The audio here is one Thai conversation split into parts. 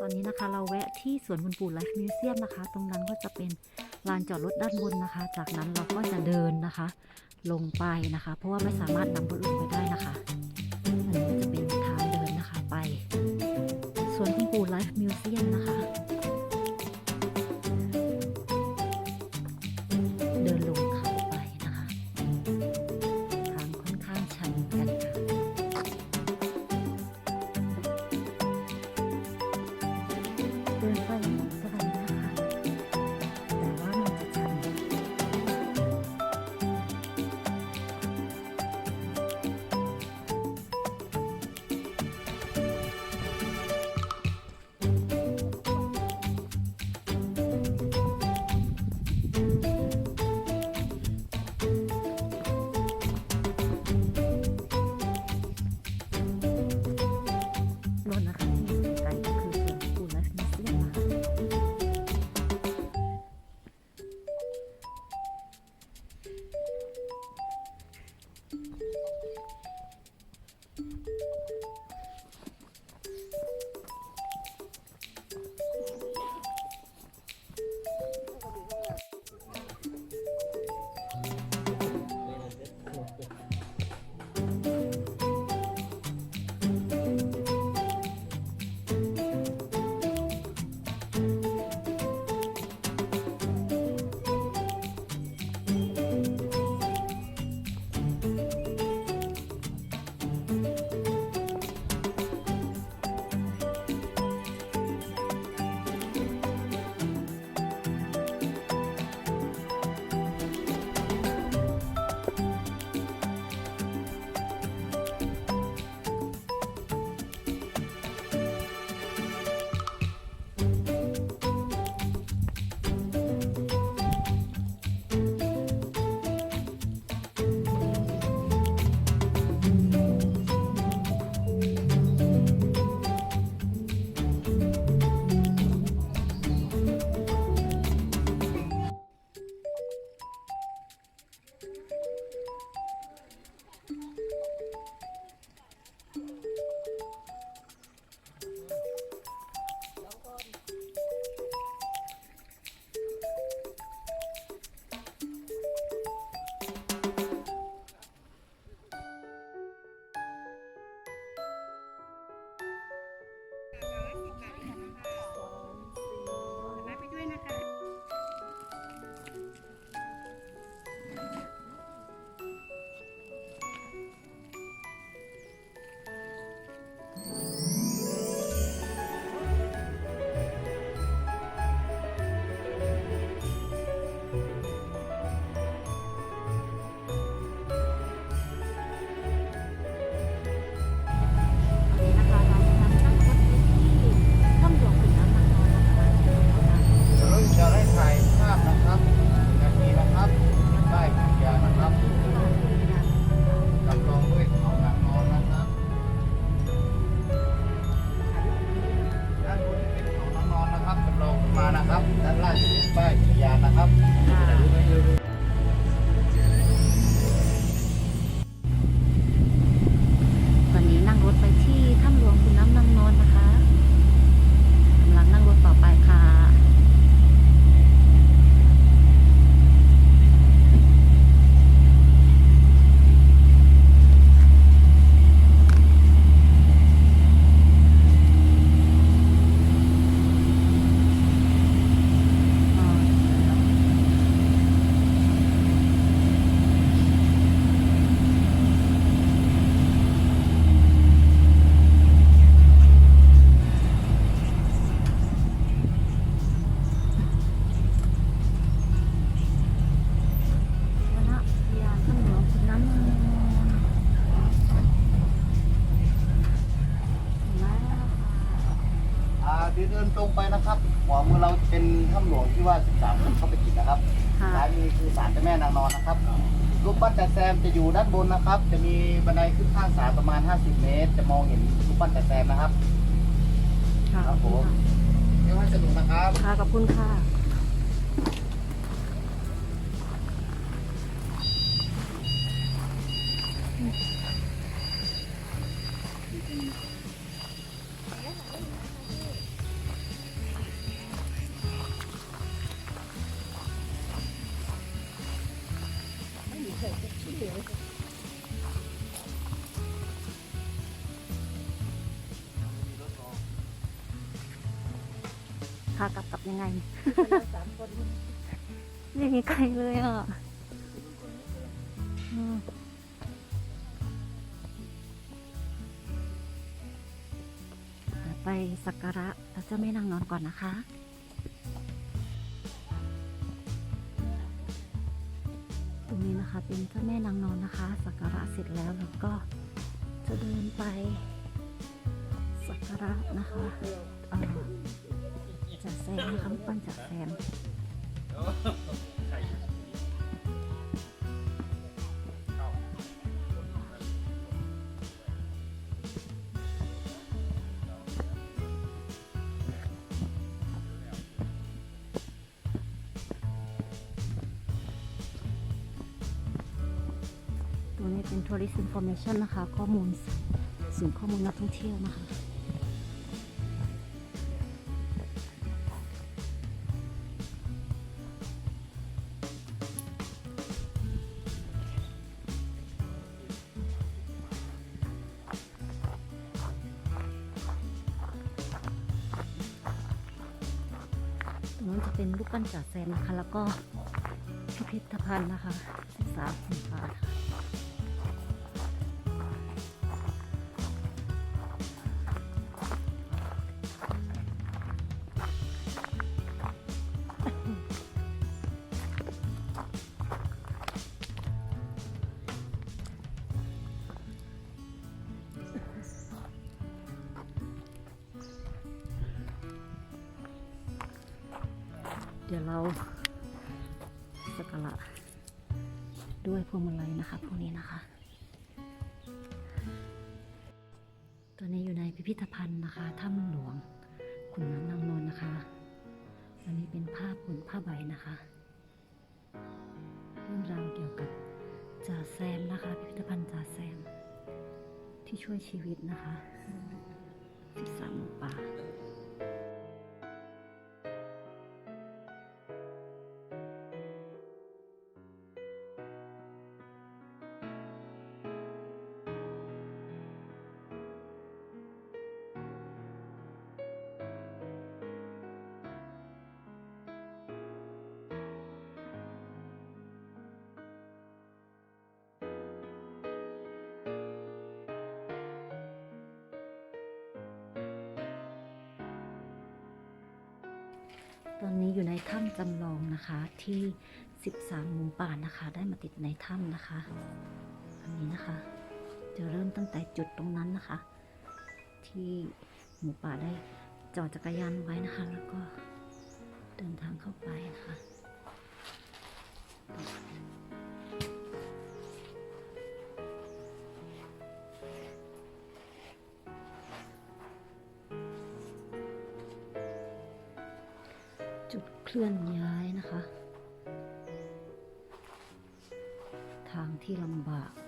ตอนนี้นะคะเราแวะที่สวนบุญปู่ไลฟ์มิวเซียมนะคะ ตรงนั้นก็จะเป็นลานจอดรถด้านบนนะคะ จากนั้นเราก็จะเดินนะคะ ลงไปนะคะ เพราะว่าไม่สามารถนำรถลงไป เดินเดินตรงไปนะครับขวามือเราจะเป็นถ้ำหลวงที่ว่า 13คนเข้าไปกินนะครับค่ะซ้ายมือคือศาลเจ้าแม่นางนอนนะครับรูปปั้นแต่แซมจะอยู่ด้านบนนะครับ จะมีบันไดขึ้นข้างศาลประมาณ 50 เมตร จะมองเห็นรูปปั้นแต่แซมนะครับ ค่ะครับผม เที่ยวให้สนุกนะครับ ค่ะขอบคุณค่ะ พากลับกลับยังไง สามคนไม่มีใครเลยอะอืมไปสักการะพระเจ้าแม่นางนอนก่อนนะคะตรงนี้นะคะเป็นเจ้าแม่นางนอนนะคะ สักการะเสร็จแล้วแล้วก็จะเดินไปสักการะนะคะ จ่าแซมนะคะรูปปั้นจ่าแซมตัวนี้เป็น tourist information นะคะ ข้อมูลศูนย์ข้อมูลนักท่องเที่ยวนะคะ เป็นลูกปั้นจ่าแซมนะคะ แล้วก็พิพิธภัณฑ์นะคะศึกษาศิลปะค่ะ เดี๋ยวเราสักการะด้วยพวงมาลัยนะคะพวกนี้นะคะ ตอนนี้อยู่ในพิพิธภัณฑ์นะคะถ้ำหลวงขุนน้ำนางนอนนะคะ อันนี้เป็นผ้าผืนผ้าใบนะคะเรื่องราวเกี่ยวกับจ่าแซมนะคะ พิพิธภัณฑ์จ่าแซม ที่ช่วยชีวิตนะคะ 13หมูป่า ตอนนี้อยู่ในถ้ำจำลองนะคะที่ 13 หมูป่านะคะ ได้มาติดในถ้ำนะคะอันนี้นะคะ จะเริ่มตั้งแต่จุดตรงนั้นนะคะ ที่หมูป่าได้จอดจักรยานไว้นะคะ แล้วก็เดินทางเข้าไปนะคะ จุดเคลื่อนย้ายนะคะ ทางที่ลำบาก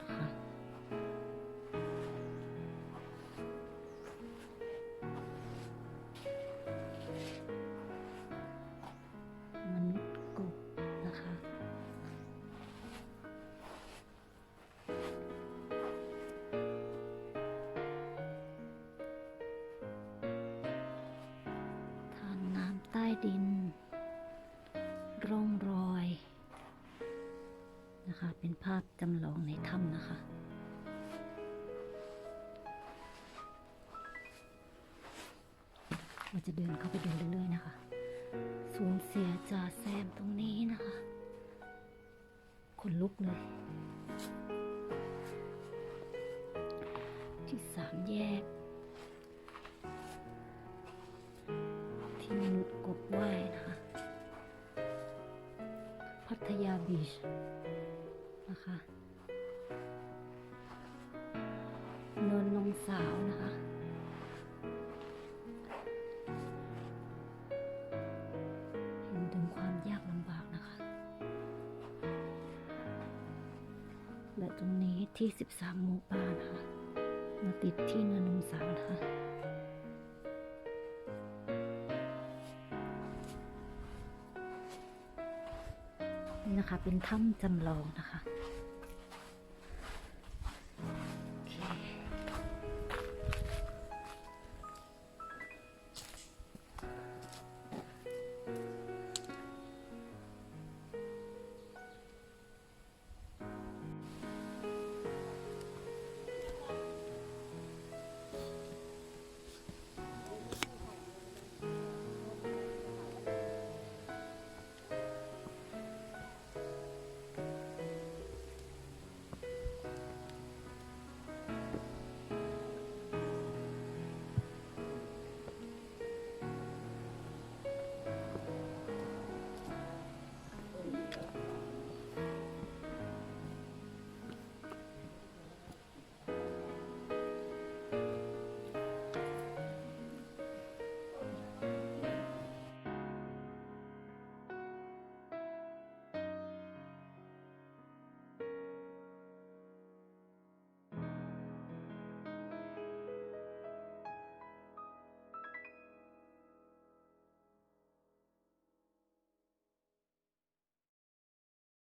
จำลองในถ้ำนะคะ เราจะเดินเข้าไปดูเรื่อยๆนะคะสูญเสียจ่าแซมตรงนี้นะคะขนลุกเลย ที่สามแยก ที่มนุษย์กบว่ายนะคะ พัทยาบีช นะคะเนินนมสาวนะคะเห็นถึงความยากลำบากนะคะและตรงนี้ที่ 13 หมู่ป่านะคะมาติดที่เนินนมสาวนะคะนี่นะคะเป็นถ้ำจำลองนะคะ